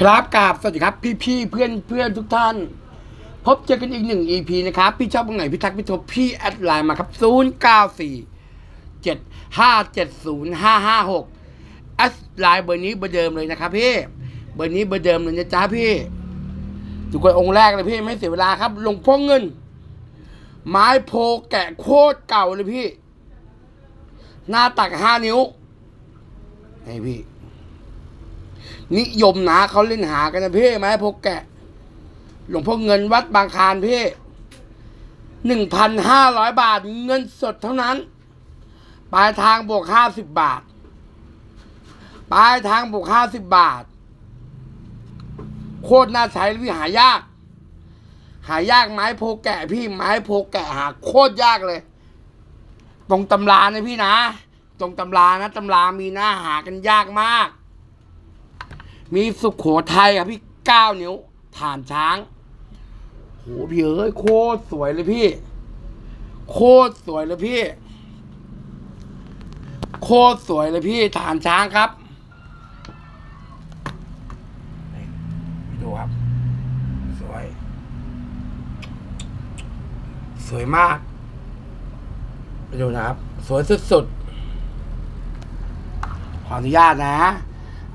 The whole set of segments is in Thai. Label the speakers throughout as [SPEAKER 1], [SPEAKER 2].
[SPEAKER 1] ครับกราบสวัสดีครับ พี่พี่เพื่อนเพื่อนทุกท่าน พบเจอกันอีกหนึ่ง EP นะครับ พี่ชอบตรงไหน พี่ทักพี่โทรพี่แอดไลน์มาครับ 0 9 4 7 5 7 0 5 5 6แอดไลน์เบอร์นี้เบอร์เดิมเลยนะครับพี่ เบอร์นี้เบอร์เดิมเลยนะจ๊ะพี่ทุกคนองค์แรกเลยพี่ไม่เสียเวลาครับลงพ่อเงิน ไม้โพแกะโคตรเก่าเลยพี่ หน้าตักห้านิ้วให้พี่ นิยมนะเขาเล่นหากันนะพี่ไม้พกแกะ หลวงพ่อเงินวัดบางคานพี่หนึ่งพันห้าร้อยบาทเงินสดเท่านั้น ปลายทางบวกห้าสิบบาท ปลายทางบวกห้าสิบบาท โคตรน่าใช้พี่หายาก หายากไม้โพแกะพี่ไม้โพแกะหาโคตรยากเลย ตรงตำรานะพี่นะ ตรงตำรานะตำรามีหน้าหากันยากมาก มีสุขโขทัยอะพี่เก้านิ้วฐานช้างโหพี่เอ้ยโคตรสวยเลยพี่ โคตรสวยเลยพี่ โคตรสวยเลยพี่ฐานช้างครับนี่ดูครับ สวย สวยมากไปดูนะครับ สวยสุดๆขออนุญาตนะ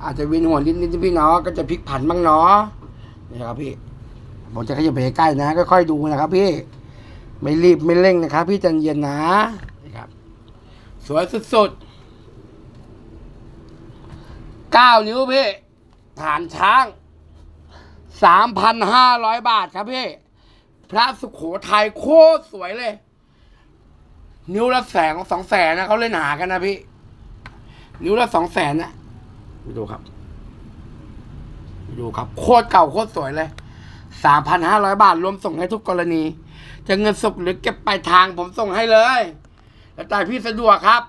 [SPEAKER 1] อาจจะวินหัวนิดนิดพี่เนาะก็จะพลิกผันบ้างเนาะนี่ครับพี่ผมจะขยับไปใกล้นะค่อยๆดูนะครับพี่ไม่รีบไม่เร่งนะครับ พี่ใจเย็นนะนี่ครับ สวยสุดๆเก้านิ้วพี่ฐานช้างสามพันห้าร้อยบาทครับพี่พระสุขโขทัยโคตรสวยเลย นิ้วละแสนสองแสนนะเขาเล่นหากันนะพี่ นิ้วละสองแสนนะ ดูครับ ดูครับ โคตรเก่าโคตรสวยเลยสามพันห้าร้อยบาท รวมส่งให้ทุกกรณี จะเงินสดหรือเก็บปลายทางผมส่งให้เลย แล้วแต่พี่สะดวกครับ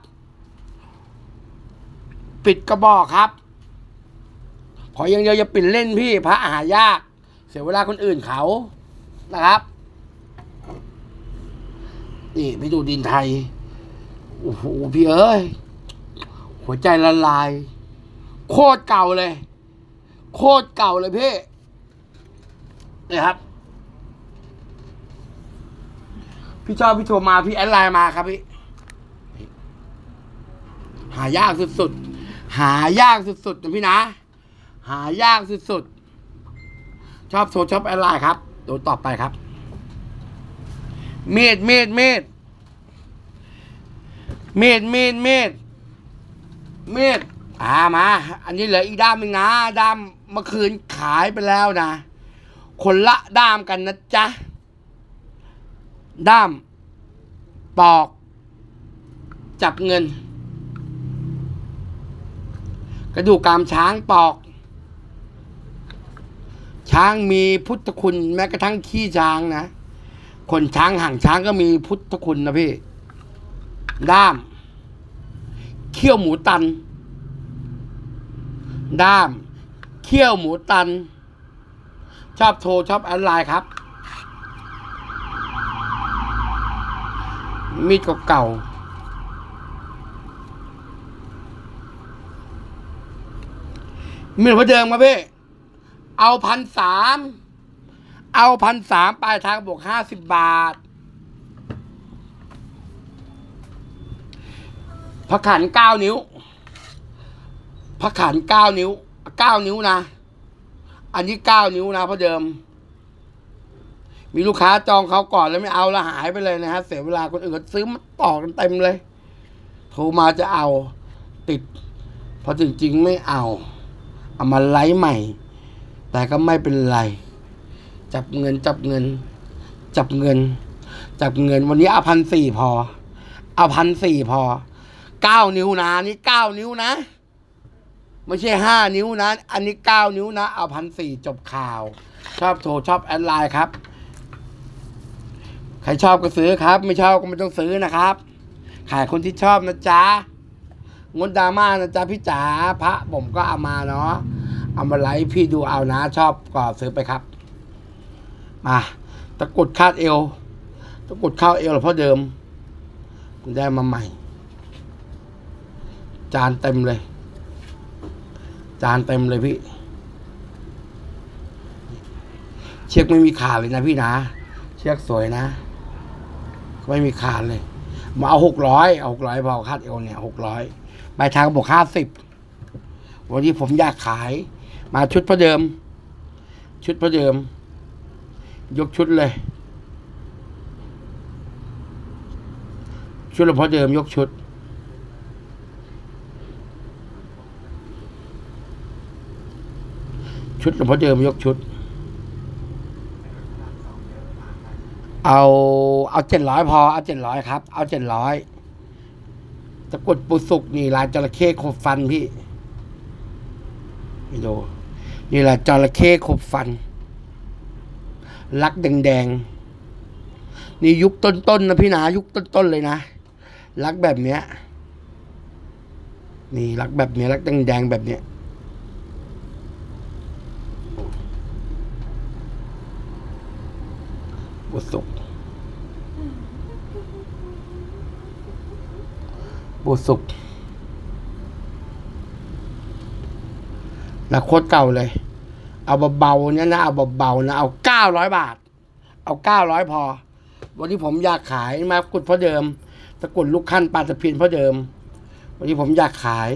[SPEAKER 1] ปิดกระบอกครับ ขออย่างเดียวอย่าปิดเล่นพี่ พระหายาก เสียเวลาคนอื่นเขานะครับนี่พี่ดูดินไทย โอ้โหพี่เอ้ย หัวใจละลาย โคตรเก่าเลย โคตรเก่าเลยพี่นี่ครับ พี่ชอบพี่โทรมาพี่แอดไลน์มาครับพี่ หายากสุดๆ หายากสุดๆนะพี่นะ หายากสุดๆ ชอบโทรชอบแอดไลน์ครับดูต่อไปครับ เมดเมดเมดเมดเมดเมดเมด อ่ามา อันนี้เหลืออีกด้ามหนึ่งนะ ด้ามเมื่อคืนขายไปแล้วนะ คนละด้ามกันนะจ๊ะ ด้าม ปอก จับเงิน กระดูกกามช้างปอก ช้างมีพุทธคุณ แม้กระทั่งขี้ช้างนะ คนช้างห่างช้างก็มีพุทธคุณนะพี่ ด้าม เขี้ยวหมูตัน ด้าม เขี้ยวหมูตัน ชอบโทรชอบแอดไลน์ครับ มีดเก่าๆมีดพระเดิมมาพี่ เอาพันสาม เอาพันสามปลายทางบวกห้าสิบบาท พระขันเก้านิ้ว พระขันเก้านิ้วเก้านิ้วนะ อันนี้เก้านิ้วนะเพราะเดิม มีลูกค้าจองเขาก่อนแล้วไม่เอาแล้วหายไปเลยนะฮะ เสียเวลาคนอื่นซื้อมาต่อกันเต็มเลย โทรมาจะเอาติด พอจริงๆไม่เอา เอามาไลฟ์ใหม่ แต่ก็ไม่เป็นไร จับเงินจับเงิน จับเงิน จับเงินวันนี้เอาพันสี่พอ เอาพันสี่พอเก้านิ้วนะนี่เก้านิ้วนะ ไม่ใช่ห้านิ้วนะ อันนี้เก้านิ้วนะ เอาพันสี่จบข่าว ชอบโทรชอบแอดไลน์ครับ ใครชอบก็ซื้อครับ ไม่ชอบก็ไม่ต้องซื้อนะครับ ขายคนที่ชอบนะจ๊ะงดดราม่านะจ๊ะพี่จ๋าพระผมก็เอามาเนาะเอามาไลฟ์พี่ดูเอานะ ชอบก็ซื้อไปครับ มาตะกรุดคาดเอวตะกรุดเข้าเอวหรือพ่อเดิมได้มาใหม่ จานเต็มเลย จานเต็มเลยพี่ เชือกไม่มีขาดเลยนะพี่นะ เชือกสวยนะ ไม่มีขาดเลย มาเอาหกร้อยเอาหกร้อยพอคาดเอวเนี่ยหกร้อยใบทางบอกห้าสิบวันนี้ผมอยากขาย มาชุดพระเดิม ชุดพระเดิม ยกชุดเลย ชุดหลวงพ่อเดิมยกชุด ชุดหลวงพ่อเดิมยกชุด เอาเอาเจ็ดร้อยพอเอาเจ็ดร้อยครับ เอาเจ็ดร้อยตะกุดปุสุกนี่ลายจระเข้ขบฟันพี่ไม่ดูนี่แหละจระเข้ขบฟัน ลักแดงๆ นี่ยุคต้นๆนะพี่นายุคต้นๆเลยนะ ลักแบบเนี้ย นี่ลักแบบเนี้ยลักแดงๆแบบเนี้ย บุสุกบุสุกนะโคตรเก่าเลย เอาเบาๆเนี่ยนะ เอาเบาๆนะ เอาเก้าร้อยบาท เอาเก้าร้อยพอ วันนี้ผมอยากขายมากุดเพราะเดิมตะกรุดลูกขั้นปลาตะเพียนเพราะเดิม วันนี้ผมอยากขาย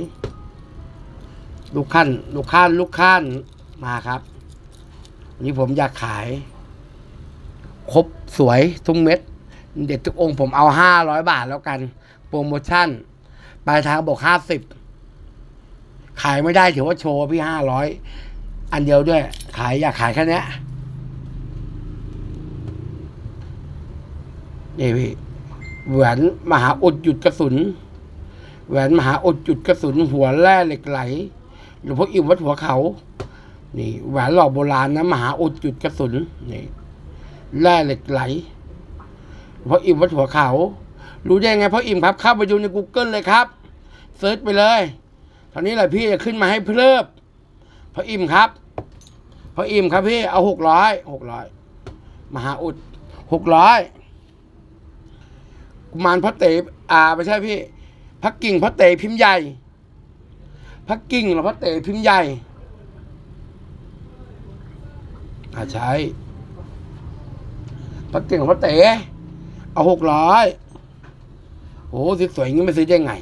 [SPEAKER 1] ลูกขั้น ลูกขั้น ลูกขั้นมาครับ วันนี้ผมอยากขาย ครบสวยทุกเม็ด เด็ดทุกองค์ผมเอาห้าร้อยบาทแล้วกัน โปรโมชั่น ปลายทางบอกห้าสิบขายไม่ได้ถือว่าโชว์พี่ห้าร้อยอันเดียวด้วย ขายอยากขายแค่เนี้ยนี่พี่แหวนมหาอุดหยุดกระสุน แหวนมหาอุดหยุดกระสุน หัวแร่เหล็กไหลหลวงพ่ออิ่มวัดหัวเขา นี่แหวนหล่อโบราณนะมหาอุดหยุดกระสุนนี่ แร่เหล็กไหล เพราะอิ่มวัดหัวเขา รู้ได้ไงเพราะอิ่มครับเข้าไปดูใน Google เลยครับเซิร์ชไปเลยตอนนี้แหละพี่จะขึ้นมาให้เพิ่มเพราะอิ่มครับเพราะอิ่มครับพี่เอาหกร้อยหกร้อยมหาอุดหกร้อยกุมารพระเตอ่าไม่ใช่พี่พระกิ่งพระเตพิมพ์ใหญ่พระกิ่งหรือพระเตพิมพ์ใหญ่อ่าใช่ ปลาเก่งของปลาเต๋เอาหกร้อยโอ้สสวยอย่างนี้ไม่ซื้อได้ไง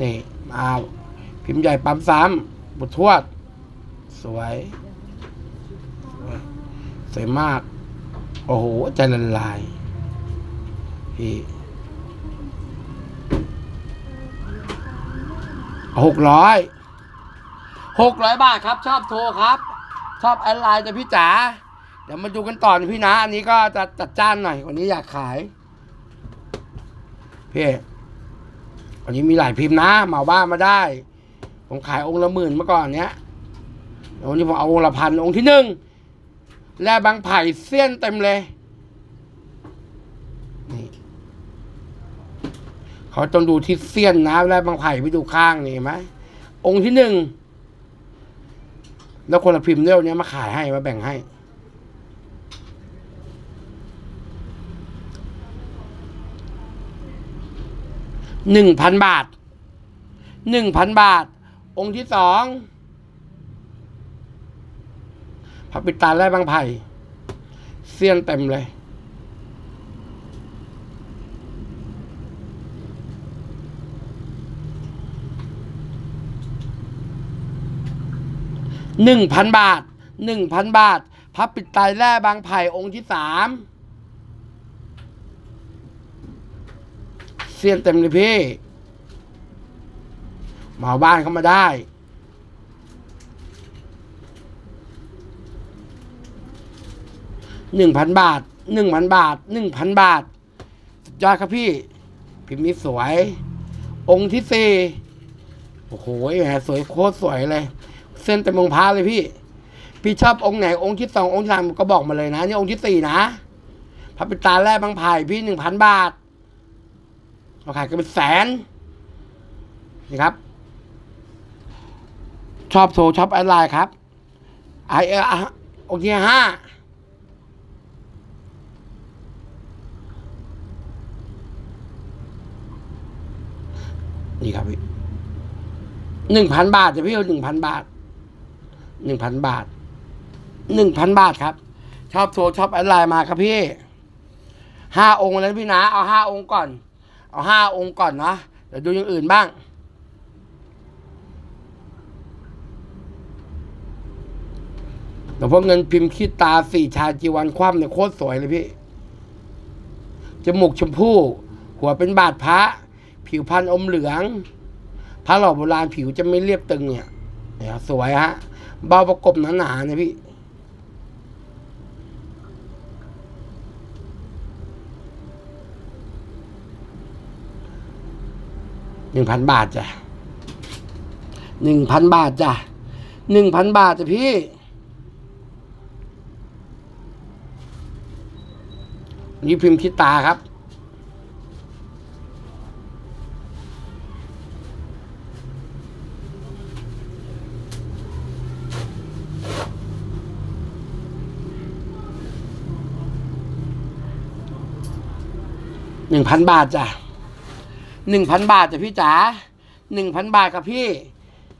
[SPEAKER 1] นี่มาพิมพ์ใหญ่ปั๊มซ้ำบุตรทวด สวย สวยมาก โอ้โหใจละลายพี่หกร้อยหกร้อยบาทครับ ชอบโทรครับ ชอบแอดไลน์จะพี่จ๋า ดี๋ยวมาดูกันต่อนะพี่นะ อันนี้ก็จะจัดจ้านหน่อยวันนี้อยากขายพี่วันนี้มีหลายพิมพ์นะเหมาบ้านมาได้ ผมขายองค์ละหมื่นเมื่อก่อนเนี้ยวันนี้ผมเอาองค์ละพันองค์ที่หนึ่งแร่บางไผ่เสี้ยนเต็มเลยนี่เขาต้องดูที่เสี้ยนนะแร่บางไผ่ไปดูข้างนี่ไหมองค์ที่หนึ่งแล้วคนละพิมพ์เรื่องนี้มาขายให้มาแบ่งให้ หนึ่งพันบาทหนึ่งพันบาท องค์ที่สองพระปิดตาแร่บางไผ่เสี้ยนเต็มเลย หนึ่งพันบาท หนึ่งพันบาท พระปิดตาแร่บางไผ่องค์ที่สาม เสี้ยนเต็มเลยพี่มาเอาบ้านเข้ามาได้ หนึ่งพันบาท หนึ่งพันบาท หนึ่งพันบาท สุดยอดครับพี่ พิมพ์นี้สวย องค์ที่สี่โอ้โหแหมสวยโคตรสวยเลย เส้นเต็มองพระเลยพี่ พี่ชอบองค์ไหน องค์ที่สององค์ที่สามก็บอกมาเลยนะ นี่องค์ที่สี่นะพระปิตาแรกบางไผ่พี่หนึ่งพันบาท เราขายกันเป็นแสนนี่ครับ ชอบโทรชอบแอดไลน์ครับไอเออโอเคห้านี่ครับพี่หนึ่งพันบาทจะพี่เอาหนึ่งพันบาทหนึ่งพันบาทหนึ่งพันบาทครับ ชอบโทรชอบแอดไลน์มาครับพี่ห้าองค์แล้วพี่นะ เอาห้าองค์ก่อน เอาห้าองค์ก่อนเนาะเดี๋ยวดูอย่างอื่นบ้าง หลวงพ่อเงินพิมพ์ขี้ตาสี่ชาจีวันคว่ำเนี่ยโคตรสวยเลยพี่ จมูกชมพู่ หัวเป็นบาดพระ ผิวพรรณอมเหลือง พระหล่อโบราณผิวจะไม่เรียบตึงเนี่ยเนี่ยสวยฮะ เบาประกบหนาๆเนี่ยพี่ หนึ่งพันบาทจ้ะหนึ่งพันบาทจ้ะหนึ่งพันบาทจ้ะพี่ นี่พิมพ์คิดตาครับหนึ่งพันบาทจ้ะ หนึ่งพันบาทจ้ะพี่จ๋าหนึ่งพันบาทครับพี่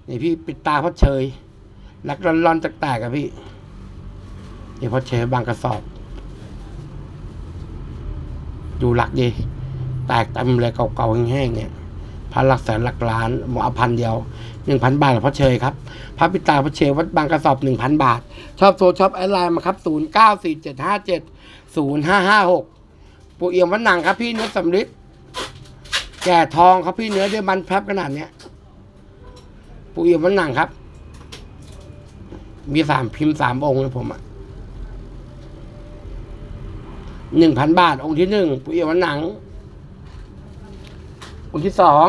[SPEAKER 1] นี่พี่ปิดตาพราะเชยรักร้อนๆแตกๆครับพี่นี่พราะเชยบางกระสอบ ดูหลักดีแตกเต็มเลยเก่าๆแห้งๆเนี่ยพันหลักแสนหลักล้านหมอเอาพันเดียวหนึ่งพันบาทพระเชยครับพระปิตาพระเชยวัดบางกระสอบหนึ่งพันบาท ชอบโซชอบแอดไลน์มาครับศูนย์เก้าสี่เจ็ดห้าเจ็ดศูนย์ห้าห้าหกปูเอี่ยมวัดหนังครับพี่นื้อสำริด แก่ทองครับพี่เนื้อได้มันแพรบขนาดเนี้ยปูเอี่ยมวัดหนังครับ มีสามพิมพ์สามองค์เลยผมอะหนึ่งพันบาท องค์ที่หนึ่งปุยวันหนัง องค์ที่สอง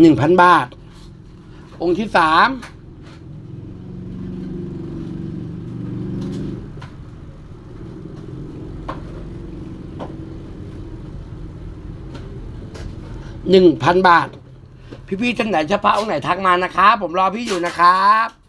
[SPEAKER 1] หนึ่งพันบาท องค์ที่สามหนึ่งพันบาท พี่ๆท่านไหนเฉพาะองค์ไหนทักมานะครับ ผมรอพี่อยู่นะครับ